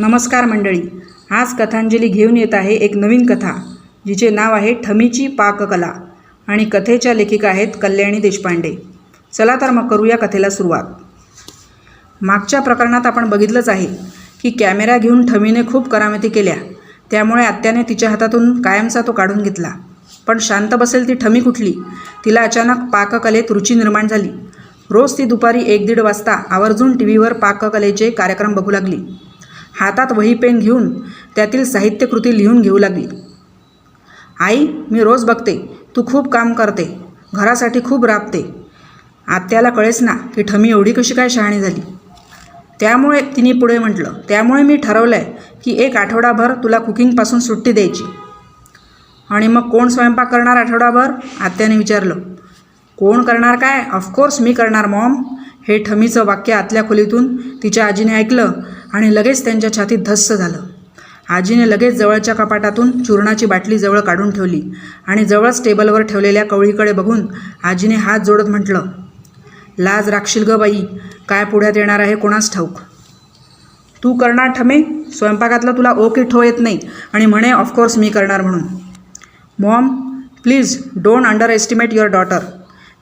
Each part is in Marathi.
नमस्कार मंडळी. आज कथांजली घेऊन येत आहे एक नवीन कथा जिचे नाव आहे ठमीची पाककला आणि कथेच्या लेखिका आहेत कल्याणी देशपांडे. चला तर मग करूया कथेला सुरुवात. मागच्या प्रकरणात आपण बघितलंच आहे की कॅमेरा घेऊन ठमीने खूप करामती केल्या. त्यामुळे आत्याने तिच्या हातातून कायमचा तो काढून घेतला. पण शांत बसेल ती ठमी कुठली? तिला अचानक पाककलेत रुची निर्माण झाली. रोज ती दुपारी एक दीड वाजता आवर्जून टी व्हीवर पाककलेचे कार्यक्रम बघू लागली. हातात वही पेन घेऊन त्यातील साहित्यकृती लिहून घेऊ लागली. आई मी रोज बघते. तू खूप काम करते. घरासाठी खूप राबते. आत्याला कळेच ना की ठमी एवढी कशी काय शहाणी झाली. त्यामुळे तिने पुढे म्हटलं त्यामुळे मी ठरवलं आहे की एक आठवडाभर तुला कुकिंगपासून सुट्टी द्यायची. आणि मग कोण स्वयंपाक करणार आठवडाभर? आत्याने विचारलं. कोण करणार काय? ऑफकोर्स मी करणार मॉम हे ठमीचं वाक्य आतल्या खोलीतून तिच्या आजीने ऐकलं आणि लगेच त्यांच्या छातीत धस्स झालं. आजीने लगेच जवळच्या कपाटातून चूर्णाची बाटली जवळ काढून ठेवली आणि जवळच टेबलवर ठेवलेल्या कवळीकडे बघून आजीने हात जोडत म्हटलं लाज राखशील ग बाई काय पुढ्यात येणार आहे कोणास ठाऊक? तू करणार ठमे? स्वयंपाकातलं तुला ओके ठो येत नाही. आणि म्हणे ऑफकोर्स मी करणार म्हणून. Mom please don't underestimate your daughter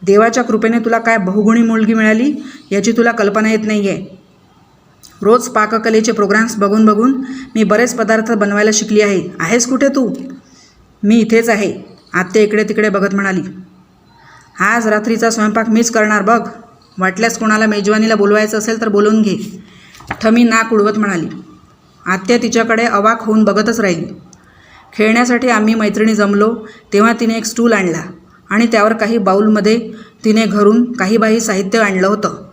देवाच्या कृपेने तुला काय बहुगुणी मुलगी मिळाली याची तुला कल्पना येत नाही आहे रोज पाककलेचे प्रोग्राम्स बघून बघून मी बरेच पदार्थ बनवायला शिकली आहे. आहेस कुठे तू? मी इथेच आहे. आत्या इकडे तिकडे बघत म्हणाली. आज रात्रीचा स्वयंपाक मीच करणार बघ. वाटल्यास कोणाला मेजवानीला बोलवायचं असेल तर बोलवून घे. ठमी नाक उडवत म्हणाली. आत्या तिच्याकडे अवाक होऊन बघतच राहिली. खेळण्यासाठी आम्ही मैत्रिणी जमलो तेव्हा तिने एक स्टूल आणला आणि त्यावर काही बाऊलमध्ये तिने घरून काही बाही साहित्य आणलं होतं.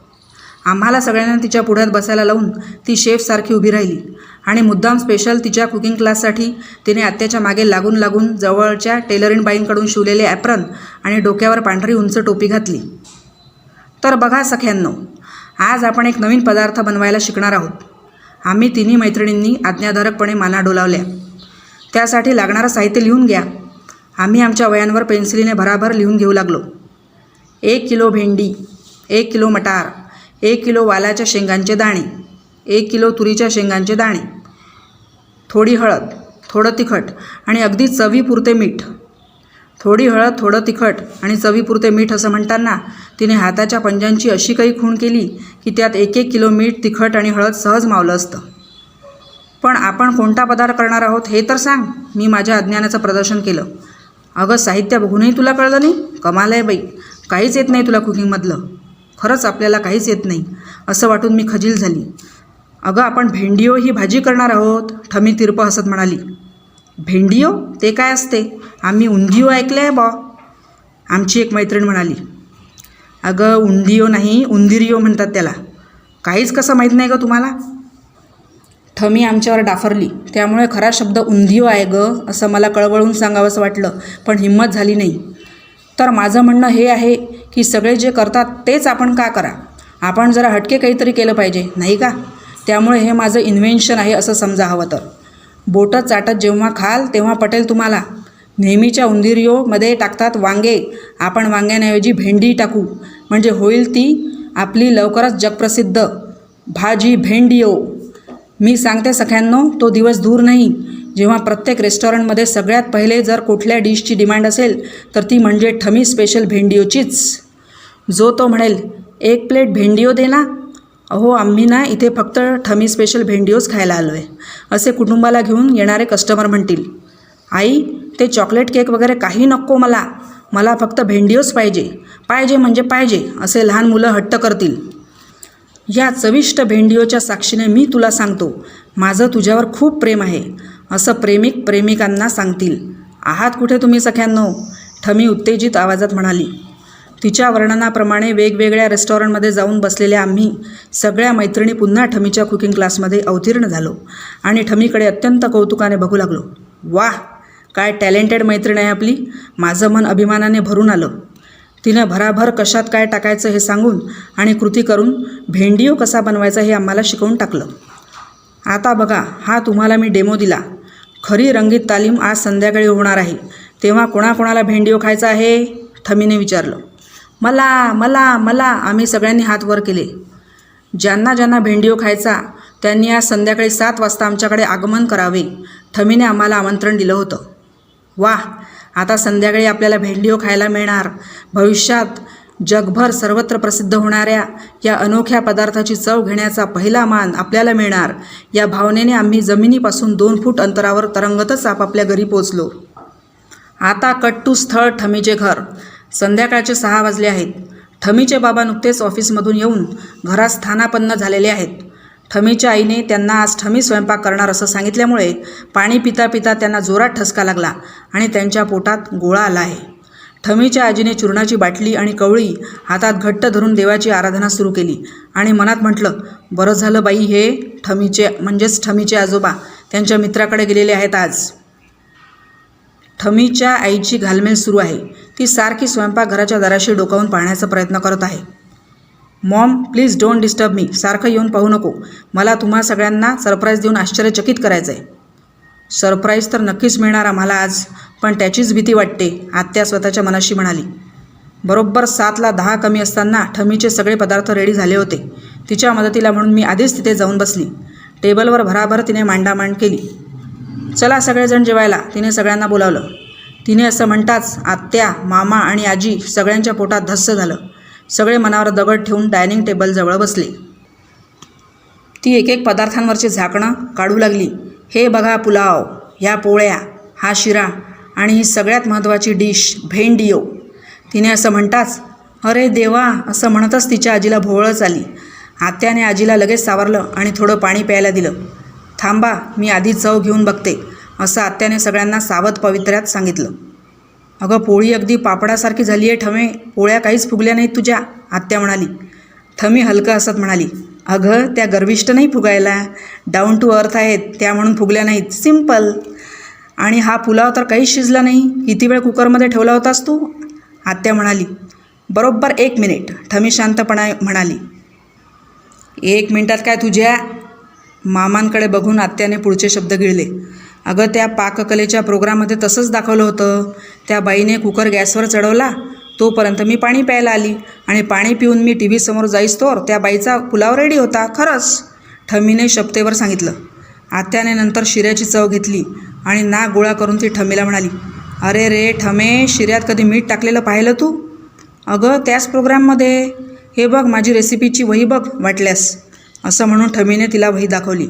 आम्हाला सगळ्यांना तिच्या पुढ्यात बसायला लावून ती शेफसारखी उभी राहिली. आणि मुद्दाम स्पेशल तिच्या कुकिंग क्लाससाठी तिने आत्याच्या मागे लागून लागून जवळच्या टेलरिंग बाईंकडून शिवलेले ॲप्रन आणि डोक्यावर पांढरी उंच टोपी घातली. तर बघा सख्यांनो आज आपण एक नवीन पदार्थ बनवायला शिकणार आहोत. आम्ही तिन्ही मैत्रिणींनी आज्ञाधारकपणे माना डोलावल्या. त्यासाठी लागणारं साहित्य लिहून घ्या. आम्ही आमच्या वयांवर पेन्सिलीने भराभर लिहून घेऊ लागलो. एक किलो भेंडी एक किलो मटार एक किलो वालाच्या शेंगांचे दाणे एक किलो तुरीच्या शेंगांचे दाणे थोडी हळद थोडं तिखट आणि अगदी चवीपुरते मीठ. थोडी हळद थोडं तिखट आणि चवीपुरते मीठ असं म्हणताना तिने हाताच्या पंजांची अशी काही खूण केली की त्यात एक एक किलो मीठ तिखट आणि हळद सहज मावलं असतं. पण आपण कोणता पदार्थ करणार आहोत हे तर सांग. मी माझ्या अज्ञानाचं प्रदर्शन केलं. अगं साहित्य बघूनही तुला कळलं नाही? कमाल आहे बाई. काहीच येत नाही तुला कुकिंगमधलं. खरंच आपल्याला काहीच येत नाही असं वाटून मी खजील झाली. अगं आपण भेंडियो ही भाजी करणार आहोत ठमी तिरप हसत म्हणाली. भेंडियो ते काय असते? आम्ही उंदियो ऐकलं आहे बॉ. आमची एक मैत्रीण म्हणाली. अगं उंदियो नाही उंदिरियो म्हणतात त्याला. काहीच कसं माहीत नाही गं तुम्हाला? ठमी आमच्यावर डाफरली. त्यामुळे खरा शब्द उंदियो आहे गं असं मला कळवळून सांगावंसं वाटलं पण हिंमत झाली नाही. तर माझं म्हणणं हे आहे की सगळे जे करतात तेच आपण का करा? आपण जरा हटके काहीतरी केलं पाहिजे नाही का? त्यामुळे हे माझं इन्व्हेन्शन आहे असं समजा हवं तर. बोटं चाटत जेव्हा खाल तेव्हा पटेल तुम्हाला. नेहमीच्या उंदिरियोमध्ये टाकतात वांगे. आपण वांग्याऐवजी भेंडी टाकू. म्हणजे होईल ती आपली लवकरच जगप्रसिद्ध भाजी भेंडियो. मी सांगते सख्यांनो तो दिवस दूर नाही. जेव्हा प्रत्येक रेस्टॉरंटमध्ये सगळ्यात पहिले जर कुठल्या डिशची डिमांड असेल तर ती म्हणजे ठमी स्पेशल भेंडियोचीच जो तो म्हणेल एक प्लेट भेंडियो दे ना. अहो आम्ही ना इथे फक्त ठमी स्पेशल भेंडिओच खायला आलो आहे असे कुटुंबाला घेऊन येणारे कस्टमर म्हणतील. आई ते चॉकलेट केक वगैरे काही नको मला. मला फक्त भेंडियोच पाहिजे. पाहिजे म्हणजे पाहिजे असे लहान मुलं हट्ट करतील. या चविष्ट भेंडियोच्या साक्षीने मी तुला सांगतो माझं तुझ्यावर खूप प्रेम आहे. असं प्रेमिक प्रेमिकांना सांगतील. आहात कुठे तुम्ही सख्यांनो? ठमी उत्तेजित आवाजात म्हणाली. तिच्या वर्णनाप्रमाणे वेगवेगळ्या रेस्टॉरंटमध्ये जाऊन बसलेल्या आम्ही सगळ्या मैत्रिणी पुन्हा ठमीच्या कुकिंग क्लासमध्ये अवतीर्ण झालो आणि ठमीकडे अत्यंत कौतुकाने बघू लागलो. वाह! काय टॅलेंटेड मैत्रीण आहे आपली. माझं मन अभिमानाने भरून आलं. तिनं भराभर कशात काय टाकायचं हे सांगून आणि कृती करून भेंडियो कसा बनवायचा हे आम्हाला शिकवून टाकलं. आता बघा हा तुम्हाला मी डेमो दिला. खरी रंगीत तालीम आज संध्याकाळी होणार आहे. तेव्हा कोणाकोणाला भेंडियो खायचा आहे? ठमीने विचारलं. मला मला मला आम्ही सगळ्यांनी हात वर केले. ज्यांना ज्यांना भेंडियो खायचा त्यांनी आज संध्याकाळी सात वाजता आमच्याकडे आगमन करावे ठमीने आम्हाला आमंत्रण दिलं होतं. वा आता संध्याकाळी आपल्याला भेंडिओ खायला मिळणार. भविष्यात जगभर सर्वत्र प्रसिद्ध होणाऱ्या या अनोख्या पदार्थाची चव घेण्याचा पहिला मान आपल्याला मिळणार. या भावनेने आम्ही जमिनीपासून दोन फूट अंतरावर तरंगतच आपापल्या घरी पोचलो आता कट्टू स्थळ ठमीचे घर. संध्याकाळचे सहा वाजले आहेत. ठमीचे बाबा नुकतेच ऑफिसमधून येऊन घरात स्थानापन्न झालेले आहेत. ठमीच्या आईने त्यांना आज ठमी स्वयंपाक करणार असं सांगितल्यामुळे पाणी पिता पिता त्यांना जोरात ठसका लागला आणि त्यांच्या पोटात गोळा आला आहे. ठमीच्या आजीने चूर्णाची बाटली आणि कवळी हातात घट्ट धरून देवाची आराधना सुरू केली. आणि मनात म्हटलं बरं झालं बाई हे ठमीचे म्हणजेच ठमीचे आजोबा त्यांच्या मित्राकडे गेलेले आहेत आज. ठमीच्या आईची घालमेल सुरू आहे. ती सारखी स्वयंपाकघराच्या दाराशी डोकावून पाहण्याचा प्रयत्न करत आहे. Mom please don't disturb me. सारखं येऊन पाहू नको. मला तुम्हा सगळ्यांना सरप्राईज देऊन आश्चर्यचकित करायचं आहे सरप्राईज तर नक्कीच मिळणार आम्हाला आज पण त्याचीच भीती वाटते आत्या स्वतःच्या मनाशी म्हणाली. बरोबर सातला दहा कमी असताना ठमीचे सगळे पदार्थ रेडी झाले होते. तिच्या मदतीला म्हणून मी आधीच तिथे जाऊन बसली. टेबलवर भराभर तिने मांडामांड केली. चला सगळेजण जेवायला तिने सगळ्यांना बोलावलं. तिने असं म्हणताच आत्या मामा आणि आजी सगळ्यांच्या पोटात धस्स झालं. सगळे मनावर दगड ठेवून डायनिंग टेबलजवळ बसले. ती एक एक पदार्थांवरचे झाकणं काढू लागली. हे बघा पुलाव ह्या पोळ्या हा शिरा आणि ही सगळ्यात महत्त्वाची डिश भेंडियो. तिने असं म्हणताच अरे देवा असं म्हणतच तिच्या आजीला भोवळच आली. आत्याने आजीला लगेच सावरलं आणि थोडं पाणी प्यायला दिलं. थांबा मी आधी चव घेऊन बघते असं आत्याने सगळ्यांना सावध पवित्र्यात सांगितलं. अगं पोळी अगदी पापडासारखी झाली आहे ठमे पोळ्या काहीच फुगल्या नाहीत तुझ्या आत्या म्हणाली. थमी हलकं असत म्हणाली. अगं त्या गर्विष्ट नाही फुगायला. डाऊन टू अर्थ आहेत त्या म्हणून फुगल्या नाहीत. सिंपल आणि हा पुलाव तर काहीच शिजला नाही. किती वेळ कुकरमध्ये ठेवला होतास तू? आत्या म्हणाली. बरोबर एक मिनिट ठमी शांतपणा म्हणाली. एक मिनिटात काय तुझ्या मामांकडे बघून आत्याने पुढचे शब्द गिळले. अगं त्या पाककलेच्या प्रोग्राममध्ये तसंच दाखवलं होतं. त्या बाईने कुकर गॅसवर चढवला. तोपर्यंत मी पाणी प्यायला आली आणि पाणी पिऊन मी टी व्हीसमोर जाईस्तोवर त्या बाईचा पुलाव रेडी होता. खरंच! ठमीने शपतेवर सांगितलं. आत्याने नंतर शिऱ्याची चव घेतली आणि नाक गोळा करून ती ठमीला म्हणाली अरे रे ठमे शिऱ्यात कधी मीठ टाकलेलं पाहिलं तू? अगं त्याच प्रोग्राममध्ये? हे बघ माझी रेसिपीची वही बघ वाटल्यास. असं म्हणून ठमीने तिला वही दाखवली.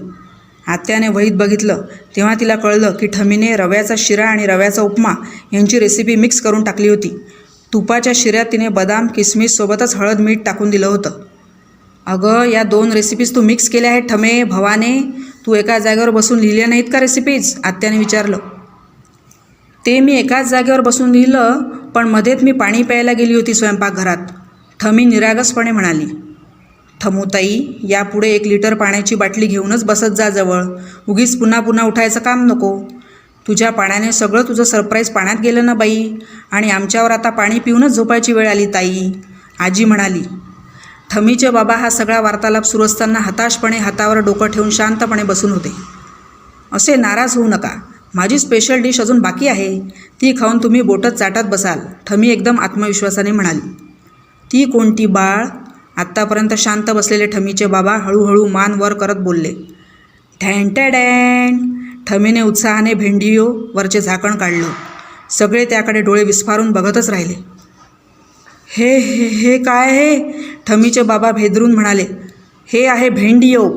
आत्याने वहीत बघितलं. तेव्हा तिला कळलं की ठमीने रव्याचा शिरा आणि रव्याचा उपमा यांची रेसिपी मिक्स करून टाकली होती. तुपाच्या शिऱ्यात तिने बदाम किसमिससोबतच हळद मीठ टाकून दिलं होतं. अगं या दोन रेसिपीज तू मिक्स केल्या आहेत ठमे भवाने. तू एका जागेवर बसून लिहिल्या नाहीत का रेसिपीज आत्याने विचारलं. ते मी एकाच जागेवर बसून लिहिलं पण मध्येच मी पाणी प्यायला गेली होती स्वयंपाकघरात. ठमी निरागसपणे म्हणाली ठमूताई यापुढे एक लिटर पाण्याची बाटली घेऊनच बसत जा जवळ. उगीच पुन्हा पुन्हा उठायचं काम नको. तुझ्या पाण्याने सगळं तुझं सरप्राईज पाण्यात गेलं ना बाई. आणि आमच्यावर आता पाणी पिऊनच झोपायची वेळ आली ताई. आजी म्हणाली ठमीचे बाबा हा सगळा वार्तालाप सुरू असताना हताशपणे हातावर डोकं ठेवून शांतपणे बसून होते. असे नाराज होऊ नका. माझी स्पेशल डिश अजून बाकी आहे. ती खाऊन तुम्ही बोटत चाटत बसाल ठमी एकदम आत्मविश्वासाने म्हणाली. ती कोणती बाळ? आत्तापर्यंत शांत बसलेले ठमीचे बाबा हळूहळू मान वर करत बोलले. ढॅन ठमीने उत्साहाने भेंडियो वरचे झाकण काढलं. सगळे त्याकडे डोळे विस्फारून बघतच राहिले. हे हे हे काय हे ठमीचे बाबा भेदरून म्हणाले. हे आहे भेंडियो.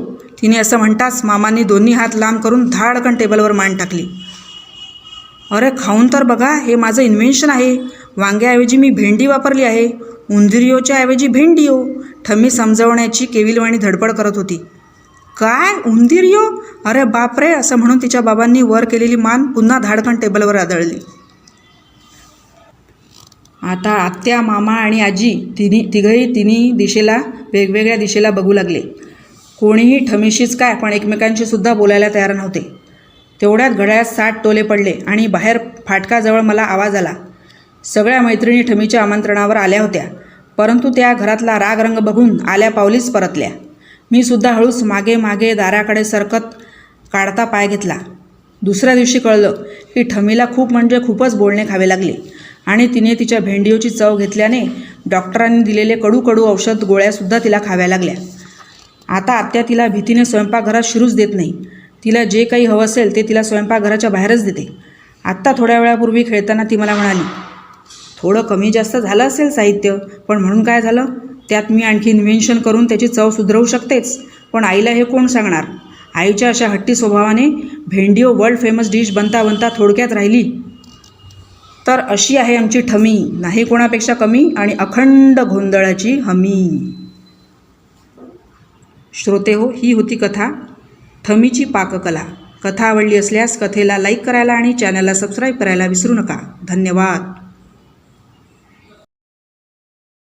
तिने असं म्हणताच मामांनी दोन्ही हात लांब करून धाडकन टेबलवर मान टाकली. अरे खाऊन तर बघा हे माझं इन्व्हेन्शन आहे. वांग्याऐवजी मी भेंडी वापरली आहे. उंदिरियोच्या ऐवजी भेंडियो. ठमी समजवण्याची केविलवाणी धडपड करत होती. काय उंदीर यो? अरे बापरे असं म्हणून तिच्या बाबांनी वर केलेली मान पुन्हा धाडकन टेबलवर आदळली. आता आत्या मामा आणि आजी तिन्ही तिघही तिन्ही दिशेला वेगवेगळ्या दिशेला बघू लागले. कोणीही ठमीशीच काय पण एकमेकांशी सुद्धा बोलायला तयार नव्हते. तेवढ्यात घड्याळात साठ टोले पडले आणि बाहेर फाटकाजवळ मला आवाज आला. सगळ्या मैत्रिणी ठमीच्या आमंत्रणावर आल्या होत्या परंतु त्या घरातला राग रंग बघून आल्या पावलीच परतल्या. मी सुद्धा हळूच मागे मागे दाराकडे सरकत काढता पाय घेतला. दुसऱ्या दिवशी कळलं की ठमीला खूप म्हणजे खूपच बोलणे खावे लागले आणि तिने तिच्या भेंडिओची चव घेतल्याने डॉक्टरांनी दिलेले कडू कडू औषध गोळ्यासुद्धा तिला खाव्या लागल्या. आता आत्या तिला भीतीने स्वयंपाकघरात शिरूच देत नाही. तिला जे काही हवं असेल ते तिला स्वयंपाकघराच्या बाहेरच देते. आत्ता थोड्या वेळापूर्वी खेळताना ती मला म्हणाली थोडं कमी जास्त झालं असेल साहित्य पण म्हणून काय झालं? त्यात मी आणखी इन्व्हेन्शन करून त्याची चव सुधरवू शकतेच. पण आईला हे कोण सांगणार? आईच्या अशा हट्टी स्वभावाने भेंडिओ वर्ल्ड फेमस डिश बनता बनता थोडक्यात राहिली. तर अशी आहे आमची ठमी. नाही कोणापेक्षा कमी आणि अखंड गोंधळाची हमी. श्रोते हो ही होती कथा. ठमीची पाककला. कथा आवडली असल्यास कथेला लाईक करायला आणि चॅनलला सबस्क्राईब करायला विसरू नका. धन्यवाद.